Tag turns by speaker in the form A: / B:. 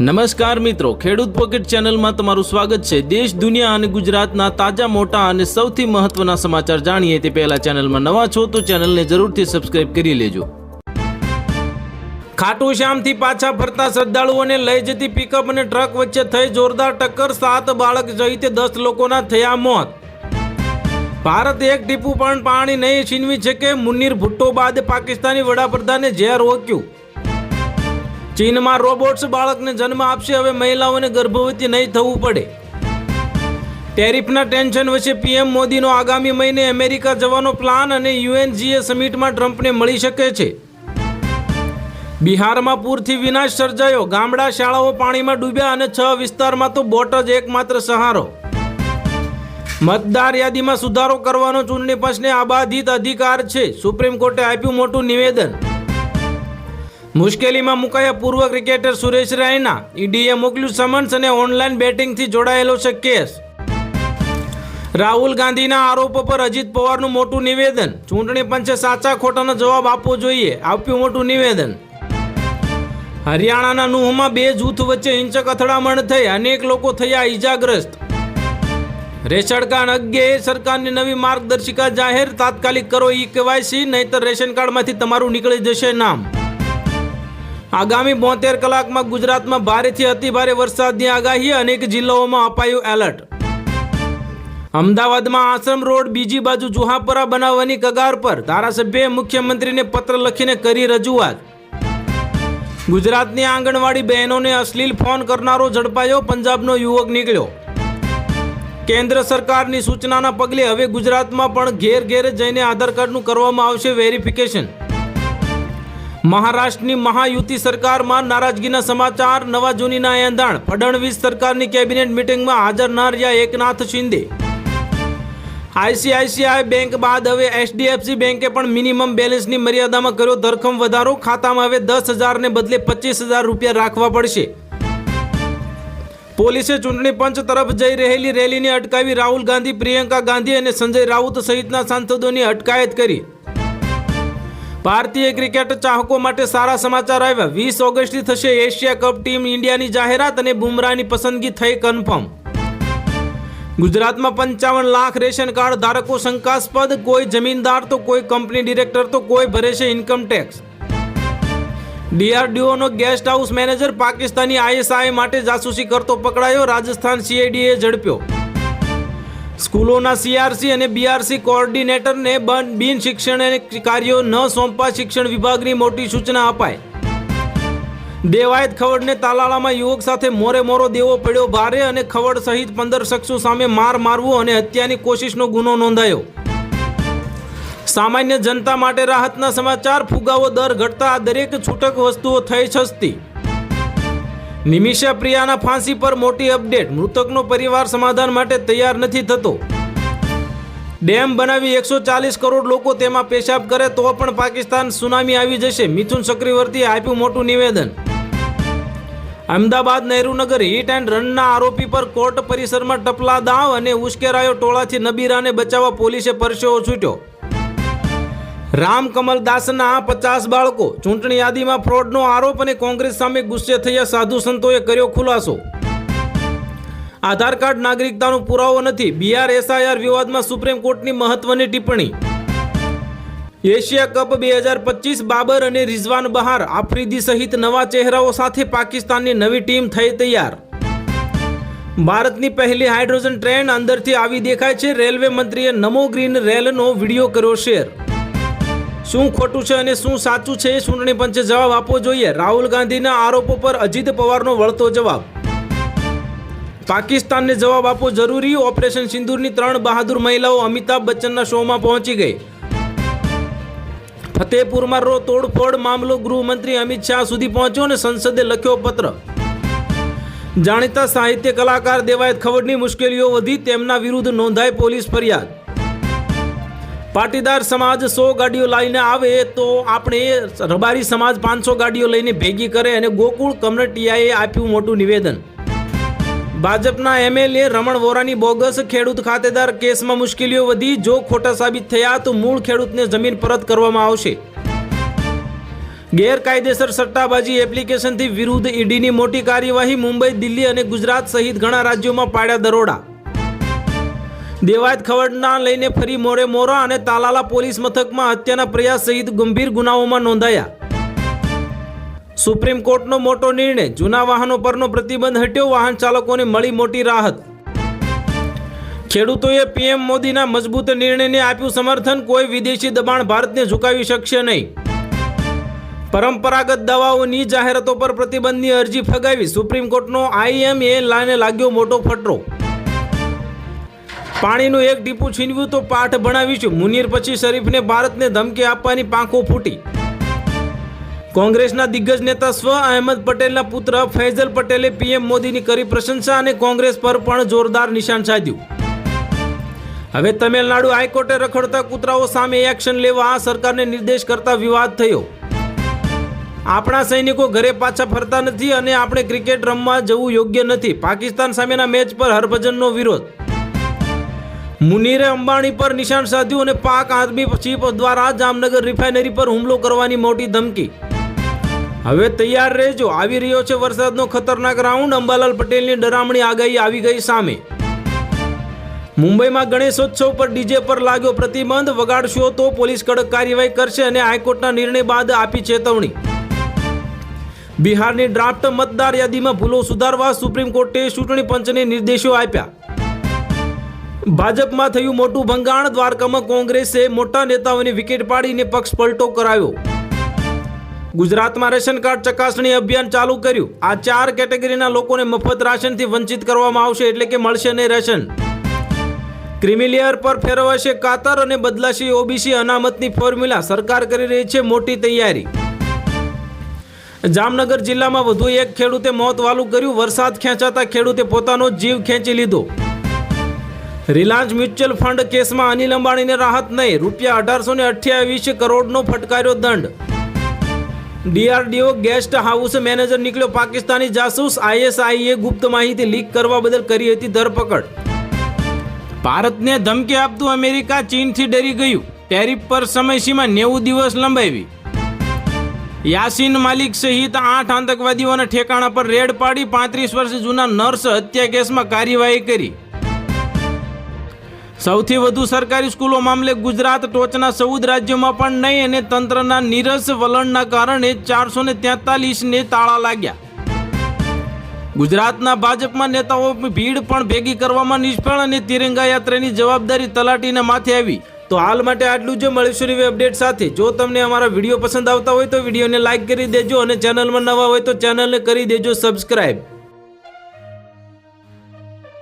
A: નમસ્કાર મિત્રો, ખેડૂત પોકેટ ચેનલમાં તમારું સ્વાગત છે. દેશ, દુનિયા અને ગુજરાતના તાજા, મોટા અને સૌથી મહત્વના સમાચાર જાણીએ તે પહેલા ચેનલમાં નવા છો તો ચેનલને જરૂરથી સબસ્ક્રાઇબ કરી લેજો. ખાટુ શ્યામથી પાછા ફરતા શ્રદ્ધાળુઓને લઈ જતી પિકઅપ અને ટ્રક વચ્ચે થઈ જોરદાર ટક્કર. સાત બાળક સહિત દસ લોકોના થયા મોત. ભારત એક ટીપું પણ પાણી નહીં છીનવી કે મુનીર ભુટ્ટો બાદ પાકિસ્તાની વડાપ્રધાને ઝેર ઓક્યું. ચીનમાં રોબોટ્સ બાળકને જન્મ આપશે, હવે મહિલાઓને ગર્ભવતી નહીં થવું પડે. ટેરિફના ટેન્શન વચ્ચે પીએમ મોદીનો આગામી મહિને અમેરિકા જવાનો પ્લાન અને યુએનજીએ સમિટમાં ટ્રમ્પને મળી શકે છે. બિહારમાં પૂરથી વિનાશ સર્જાયો. ગામડા શાળાઓ પાણીમાં ડૂબ્યા અને છ વિસ્તારમાં તો બોટ જ એકમાત્ર સહારો. મતદાર યાદીમાં સુધારો કરવાનો ચૂંટણી પંચને આબાધિત અધિકાર છે. સુપ્રીમ કોર્ટે આપ્યું મોટું નિવેદન. મુશ્કેલીમાં મુકાયા પૂર્વ ક્રિકેટર સુરેશ રાયના. ઈડીએ મોકલ્યું સમન્સ અને ઓનલાઈન બેટિંગથી જોડાયેલો છે કેસ. રાહુલ ગાંધીના આરોપો પર અજીત પવારનું મોટું નિવેદન. ચૂંટણી પંચે સાચા ખોટાનો જવાબ આપવો જોઈએ. આપ્યું મોટું નિવેદન. હરિયાણાના નુહમાં બે જૂથ વચ્ચે હિંસક અથડામણ થઈ. અનેક લોકો થયા ઈજાગ્રસ્ત. રેશન કાર્ડ અંગે સરકારની નવી માર્ગદર્શિકા જાહેર. તાત્કાલિક કરો ઈ કેવાયસી, નહીતર રેશન કાર્ડમાંથી તમારું નીકળી જશે નામ. આગામી બોતેર કલાકમાં ગુજરાતમાં ભારેથી અતિભારે વરસાદની આગાહી, અનેક જિલ્લાઓમાં અપાયું એલર્ટ. અમદાવાદમાં આશ્રમ રોડ બીજી બાજુ જુહાપરા બનાવવાની કગાર પર ધારાસભ્યએ મુખ્યમંત્રીને પત્ર લખીને કરી રજૂઆત. ગુજરાતની આંગણવાડી બહેનોને અશ્લીલ ફોન કરનારો ઝડપાયો, પંજાબનો યુવક નીકળ્યો. કેન્દ્ર સરકારની સૂચનાના પગલે હવે ગુજરાતમાં પણ ઘેર ઘેર જઈને આધાર કાર્ડનું કરવામાં આવશે વેરિફિકેશન. મહારાષ્ટ્રની મહાયુતિ સરકારમાં નારાજગીના સમાચાર, નવા જૂનીના એંધાણ. ફડણવીસ સરકારની કેબિનેટ મિટિંગમાં હાજર ન રહ્યા એકનાથ શિંદે. આઈસીઆઈસીઆઈ બેંક બાદ હવે એચડીએફસી બેંકે પણ મિનિમમ બેલેન્સની મર્યાદામાં કર્યો ધરખમ વધારો. ખાતામાં હવે દસ હજારને બદલે પચીસ હજાર રૂપિયા રાખવા પડશે. પોલીસે ચૂંટણી પંચ તરફ જઈ રહેલી રેલીને અટકાવી રાહુલ ગાંધી, પ્રિયંકા ગાંધી અને સંજય રાઉત સહિતના સાંસદોની અટકાયત કરી. ભારતીય ક્રિકેટ ચાહકો માટે સારા સમાચાર આવ્યા. વીસ ઓગસ્ટથી થશે એશિયા કપ ટીમ ઇન્ડિયાની જાહેરાત અને બુમરાહની પસંદગી થઈ કન્ફર્મ. ગુજરાતમાં પંચાવન લાખ રેશન કાર્ડ ધારકો શંકાસ્પદ. કોઈ જમીનદાર તો કોઈ કંપની ડિરેક્ટર તો કોઈ ભરે છે income tax ડીઆરડીઓનો guest house manager Pakistani ISI માટે જાસૂસી કરતો પકડાયો. રાજસ્થાન સીઆઈડીએ ઝડપ્યો. સ્કૂલોના સીઆરસી અને બીઆરસી કોઓર્ડિનેટરને બન શિક્ષણ કાર્યો ન સોંપવા શિક્ષણ વિભાગની મોટી સૂચના અપાય દેવાયત ખવડને તાલાળામાં યુવક સાથે મોરે મોરો દેવો પડ્યો ભારે અને ખવડ સહિત પંદર શખ્સો સામે માર મારવો અને હત્યાની કોશિશનો ગુનો નોંધાયો. સામાન્ય જનતા માટે રાહતના સમાચાર, ફુગાવો દર ઘટતા દરેક છૂટક વસ્તુઓ થઈ સસ્તી નિમિષા પ્રિયાના ફાંસી પર મોટી અપડેટ. મૃતકનો પરિવાર સમાધાન માટે તૈયાર નથી થતો. ડેમ બનાવી એકસો ચાલીસ કરોડ લોકો તેમાં પેશાબ કરે તો પણ પાકિસ્તાન સુનામી આવી જશે. મિથુન ચક્રવર્તીએ આપ્યું મોટું નિવેદન. અમદાવાદ નહેરુનગર હિટ એન્ડ રનના આરોપી પર કોર્ટ પરિસરમાં ટપલા દાવ અને ઉશ્કેરાયો ટોળાથી નબીરાને બચાવવા પોલીસે પરસેવો છૂટ્યો. રામકમલ દાસના પચાસ બાળકો. ચૂંટણી યાદીમાં ફ્રોડનો આરોપ અને કોંગ્રેસ સામે ગુસ્સે થયા સાધુ સંતોએ કર્યો ખુલાસો. આધાર કાર્ડ નાગરિકતાનો પુરાવો નથી. બિહાર એસઆઈઆર વિવાદમાં સુપ્રીમ કોર્ટની મહત્વની ટિપ્પણી. એશિયા કપ બે હજાર પચીસ બાબર અને રિઝવાન બહાર. આફ્રિદી સહિત નવા ચહેરાઓ સાથે પાકિસ્તાનની નવી ટીમ થઈ તૈયાર. ભારતની પહેલી હાઇડ્રોજન ટ્રેન અંદરથી આવી દેખાય છે. રેલવે મંત્રીએ નમો ગ્રીન રેલનો વીડિયો કર્યો શેર. શું ખોટું છે અને શું સાચું છે એ ચૂંટણી પંચે જવાબ આપવો જોઈએ. રાહુલ ગાંધીના આરોપો પર અજીત પવારનો વળતો જવાબ. પાકિસ્તાનને જવાબ આપવો જરૂરી. ઓપરેશન સિંદૂરની ત્રણ બહાદુર મહિલાઓ અમિતાભ બચ્ચનના શોમાં પહોંચી ગઈ. ફતેપુરમાં રો તોડફોડ મામલો ગૃહમંત્રી અમિત શાહ સુધી પહોંચ્યો અને સંસદે લખ્યો પત્ર. જાણીતા સાહિત્ય કલાકાર દેવાયત ખવડની મુશ્કેલીઓ વધી, તેમના વિરુદ્ધ નોંધાઈ પોલીસ ફરિયાદ. પાટીદાર સમાજ સો ગાડીઓ લઈને આવે તો આપણે રબારી સમાજ પાંચસો ગાડીઓ લઈને ભેગી કરે અને ગોકુળ કમરટિયાએ આપ્યું મોટું નિવેદન. ભાજપના એમએલએ રમણ વોરાની બોગસ ખેડૂત ખાતેદાર કેસમાં મુશ્કેલીઓ વધી, જો ખોટા સાબિત થયા તો મૂળ ખેડૂતને જમીન પરત કરવામાં આવશે. ગેરકાયદેસર સટ્ટાબાજી એપ્લિકેશનથી વિરુદ્ધ ઈડીની મોટી કાર્યવાહી, મુંબઈ, દિલ્હી અને ગુજરાત સહિત ઘણા રાજ્યોમાં પાડ્યા દરોડા. દેવાયત ખવડના લઈને ફરી મોરે મોરા અને તાલાલા પોલીસ મથકમાં હત્યાના પ્રયાસ સહિત ગંભીર ગુનાઓમાં નોંધાયા. સુપ્રીમ કોર્ટનો મોટો નિર્ણય, જૂના વાહનો પરનો પ્રતિબંધ હટ્યો, વાહન ચાલકોને મળી મોટી રાહત. ખેડૂતોએ પીએમ મોદીના મજબૂત નિર્ણયને આપ્યું સમર્થન, કોઈ વિદેશી દબાણ ભારતને ઝુકાવી શકશે નહીં. પરંપરાગત દવાઓની જાહેરાતો પર પ્રતિબંધની અરજી ફગાવી, સુપ્રીમ કોર્ટનો આઈએમએ લાઈને લાગ્યો મોટો ફટરો. પાણીનું એક ટીપું છીનવ્યું તો પાઠ ભણાવીશું. મુનીર પછી શરીફને ભારતને ધમકી આપવાની પાંખો ફૂટી. કોંગ્રેસના દિગ્ગજ નેતા સ્વ અહેમદ પટેલના પુત્ર ફૈઝલ પટેલે પીએમ મોદીની કરી પ્રશંસા અને કોંગ્રેસ પર પણ જોરદાર નિશાન સાધ્યું હવે તમિલનાડુ હાઈકોર્ટે રખડતા કૂતરાઓ સામે એક્શન લેવા આ સરકારને નિર્દેશ કરતા વિવાદ થયો. આપણા સૈનિકો ઘરે પાછા ફરતા નથી અને આપણે ક્રિકેટ રમવા જવું યોગ્ય નથી. પાકિસ્તાન સામેના મેચ પર હરભજનનો વિરોધ મુનીરે અંબાણી પર નિશાન સાધ્યું અને પાક આદમી ચીફ દ્વારા જામનગર રિફાઇનરી પર હુમલો કરવાની મોટી ધમકી. હવે તૈયાર રહેજો. આવી રહ્યો છે વરસાદનો ખતરનાક રાઉન્ડ. અંબાલાલ પટેલની ડરામણી આગાહી આવી ગઈ સામે. મુંબઈમાં ગણેશોત્સવ પર ડીજે પર લાગ્યો પ્રતિબંધ. વગાડશો તો પોલીસ કડક કાર્યવાહી કરશે અને હાઈકોર્ટના નિર્ણય બાદ આપી ચેતવણી. બિહારની ડ્રાફ્ટ મતદાર યાદીમાં ભૂલો સુધારવા સુપ્રીમ કોર્ટે ચૂંટણી પંચને નિર્દેશો આપ્યા. ભાજપમાં થયું મોટું ભંગાણ, દ્વારકામાં કોંગ્રેસે મોટા નેતાઓની વિકેટ પાડીને પક્ષ પલટો કરાવ્યો ગુજરાતમાં રેશન કાર્ડ ચકાસણી અભિયાન ચાલુ કર્યું. આ ચાર કેટેગરીના લોકોને મફત રાશનથી વંચિત કરવામાં આવશે એટલે કે મળશે નહીં રેશન. ક્રિમિલિયર પર ફેરવાશે કાતર અને બદલાશે ઓબીસી અનામતની ફોર્મ્યુલા. સરકાર કરી રહી છે મોટી તૈયારી. જામનગર જિલ્લામાં વધુ એક ખેડૂતે મોત વાલું કર્યું. વરસાદ ખેંચાતા ખેડૂતે પોતાનો જીવ ખેંચી લીધો. રિલાયન્સ મ્યુચ્યુઅલ ફંડ કેસમાં અનિલ અંબાણીને રાહત નહીં. રૂપિયા અઢારસો ને અઠ્યાવીસ કરોડનો ફટકાર્યો દંડ. ડીઆરડીઓ ગેસ્ટ હાઉસ મેનેજર નીકળ્યો પાકિસ્તાની જાસૂસ. આઈએસઆઈએ ગુપ્ત માહિતી લીક કરવા બદલ કરી હતી ધરપકડ. ભારતને ધમકી આપતું અમેરિકા ચીનથી ડરી ગયું. ટેરિફ પર સમયસીમા નેવું દિવસ લંબાવી. યાસીન માલિક સહિત આઠ આતંકવાદીઓના ઠેકાણા પર રેડ પાડી પાંત્રીસ વર્ષ જૂના નર્સ હત્યા કેસમાં કાર્યવાહી કરી. સૌથી વધુ સરકારી સ્કૂલો મામલે ગુજરાત ટોચના સૌદ રાજ્યોમાં પણ નહીં અને તંત્રના નીરસ વલણના કારણે ચારસો ને તેતાલીસને તાળા લાગ્યા. ગુજરાતના ભાજપમાં નેતાઓ ભીડ પણ ભેગી કરવામાં નિષ્ફળ અને તિરંગા યાત્રાની જવાબદારી તલાટીના માથે આવી. તો હાલ માટે આટલું જ. મળીશું એવી અપડેટ સાથે. જો તમને અમારા વીડિયો પસંદ આવતા હોય તો વિડીયોને લાઇક કરી દેજો અને ચેનલમાં નવા હોય તો ચેનલને કરી દેજો સબસ્ક્રાઈબ